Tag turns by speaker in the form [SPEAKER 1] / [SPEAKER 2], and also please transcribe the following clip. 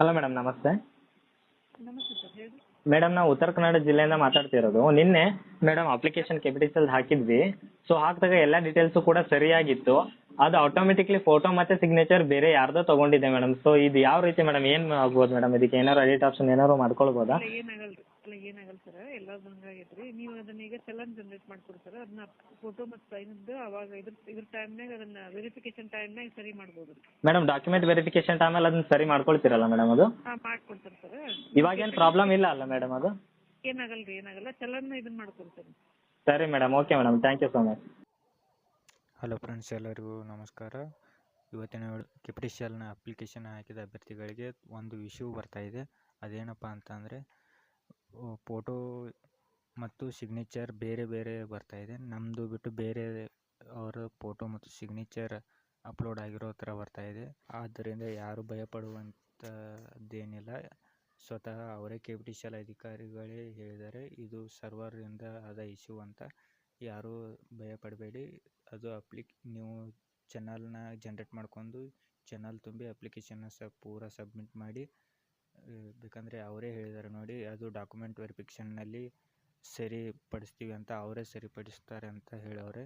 [SPEAKER 1] Hello madam ನಮಸ್ತೆ
[SPEAKER 2] ನಮಸ್ತೆ sir ಹೇಳಿ.
[SPEAKER 1] ಮೇಡಮ್ ನಾವು ಉತ್ತರ ಕನ್ನಡ ಜಿಲ್ಲೆಯಿಂದ ಮಾತಾಡ್ತಿರೋದು. ನಿನ್ನೆ ಮೇಡಮ್ ಅಪ್ಲಿಕೇಶನ್ ಕೆಪಿಟಿಸಲ್ ಹಾಕಿದ್ವಿ. ಸೊ ಹಾಕಿದಾಗ ಎಲ್ಲ ಡೀಟೇಲ್ಸು ಕೂಡ ಸರಿಯಾಗಿತ್ತು. ಅದು ಆಟೋಮೆಟಿಕ್ಲಿ ಫೋಟೋ ಮತ್ತೆ ಸಿಗ್ನೇಚರ್ ಬೇರೆ ಯಾರ್ದೋ ತಗೊಂಡಿದೆ ಮೇಡಮ್ ಸೊ ಇದು ಯಾವ ರೀತಿ ಮೇಡಮ್ ಏನು ಆಗ್ಬೋದು ಮೇಡಮ್ ಇದಕ್ಕೆ ಏನಾದ್ರು ಎಡಿಟ್ ಆಪ್ಷನ್ ಏನಾದ್ರು ಮಾಡ್ಕೊಳ್ಬೋದಾ?
[SPEAKER 2] ಏನಾಗಲ್ಲ ರೀ ಅಲ್ಲ ಏನಾಗಲ್ಲ ಸರ್ ಎಲ್ಲಾರ್ದು ಹಂಗಾಗೈತ್ರಿ ನೀವು ಅದನ್ನ ಈಗ ಚಲನ್ ಜನರೇಟ್ ಮಾಡ್ಕೊಡಿ ಸರ್ ಅದನ್ನ ಫೋಟೋ ಮತ್ತು ಸೈನ್ದು ಅವಾಗ ಇದ್ರ ಇದ್ರ ಟೈಮ್ನಾಗ ಅದನ್ನ ವೆರಿಫಿಕೇಶನ್ ಟೈಮ್ನಾಗ ಸರಿ ಮಾಡ್ಬೋದು
[SPEAKER 1] ಮೇಡಮ್ ಡಾಕ್ಯುಮೆಂಟ್ ವೆರಿಫಿಕೇಶನ್ ಟೈಮಲ್ಲಿ ಅದನ್ನ ಸರಿ ಮಾಡ್ಕೊಳ್ತೀರಲ್ಲ ಮೇಡಮ್ ಅದು?
[SPEAKER 2] ಹಾ ಮಾಡ್ಕೊಡ್ತಾರೆ ಸರ್
[SPEAKER 1] ಏನ್ ಪ್ರಾಬ್ಲಮ್ ಇಲ್ಲ ಅಲ್ಲ ಮೇಡಮ್ ಅದು?
[SPEAKER 2] ಏನಾಗಲ್ಲ ರೀ ಏನಾಗಲ್ಲ. ಚಲನ್ ಇದನ್ನ ಮಾಡ್ಕೊಡಿ ಸರ್
[SPEAKER 1] ಸರಿ madam okay madam thank you so much
[SPEAKER 3] hello friends ಎಲ್ಲರಿಗೂ ನಮಸ್ಕಾರ. ಇವತ್ತಿನ ಕೆಪಿಟಿಷಿಯಲ್ನ ಅಪ್ಲಿಕೇಶನ್ ಹಾಕಿದ ಅಭ್ಯರ್ಥಿಗಳಿಗೆ ಒಂದು ಇಶ್ಯೂ ಬರ್ತಾ ಇದೆ. ಅದೇನಪ್ಪ ಅಂತಂದರೆ ಫೋಟೋ ಮತ್ತು ಸಿಗ್ನೇಚರ್ ಬೇರೆ ಬೇರೆ ಬರ್ತಾ ಇದೆ. ನಮ್ಮದು ಬಿಟ್ಟು ಬೇರೆ ಅವರ ಫೋಟೋ ಮತ್ತು ಸಿಗ್ನೇಚರ್ ಅಪ್ಲೋಡ್ ಆಗಿರೋ ಥರ ಇದೆ. ಆದ್ದರಿಂದ ಯಾರು ಭಯಪಡುವಂಥದ್ದೇನಿಲ್ಲ ಸ್ವತಃ ಅವರೇ ಕೆಪಿಟಿಷಿಯಲ್ ಅಧಿಕಾರಿಗಳೇ ಹೇಳಿದ್ದಾರೆ. ಇದು ಸರ್ವರಿಂದ ಆದ ಇಶ್ಯೂ ಅಂತ ಯಾರೂ ಭಯಪಡಬೇಡಿ. ಅದು ಅಪ್ಲಿಕ್ ನೀವು ಚಾನಲ್ನ ಜನ್ರೇಟ್ ಮಾಡ್ಕೊಂಡು ಚಾನಲ್ ತುಂಬಿ ಅಪ್ಲಿಕೇಶನ್ನ ಸ, ಪೂರ ಸಬ್ಮಿಟ್ ಮಾಡಿ ಬೇಕಂದರೆ ಅವರೇ ಹೇಳಿದ್ದಾರೆ ನೋಡಿ ಅದು ಡಾಕ್ಯುಮೆಂಟ್ ವೆರಿಫಿಕೇಷನ್ನಲ್ಲಿ ಸರಿಪಡಿಸ್ತೀವಿ ಅಂತ ಅವರೇ ಸರಿಪಡಿಸ್ತಾರೆ ಅಂತ ಹೇಳವ್ರೆ.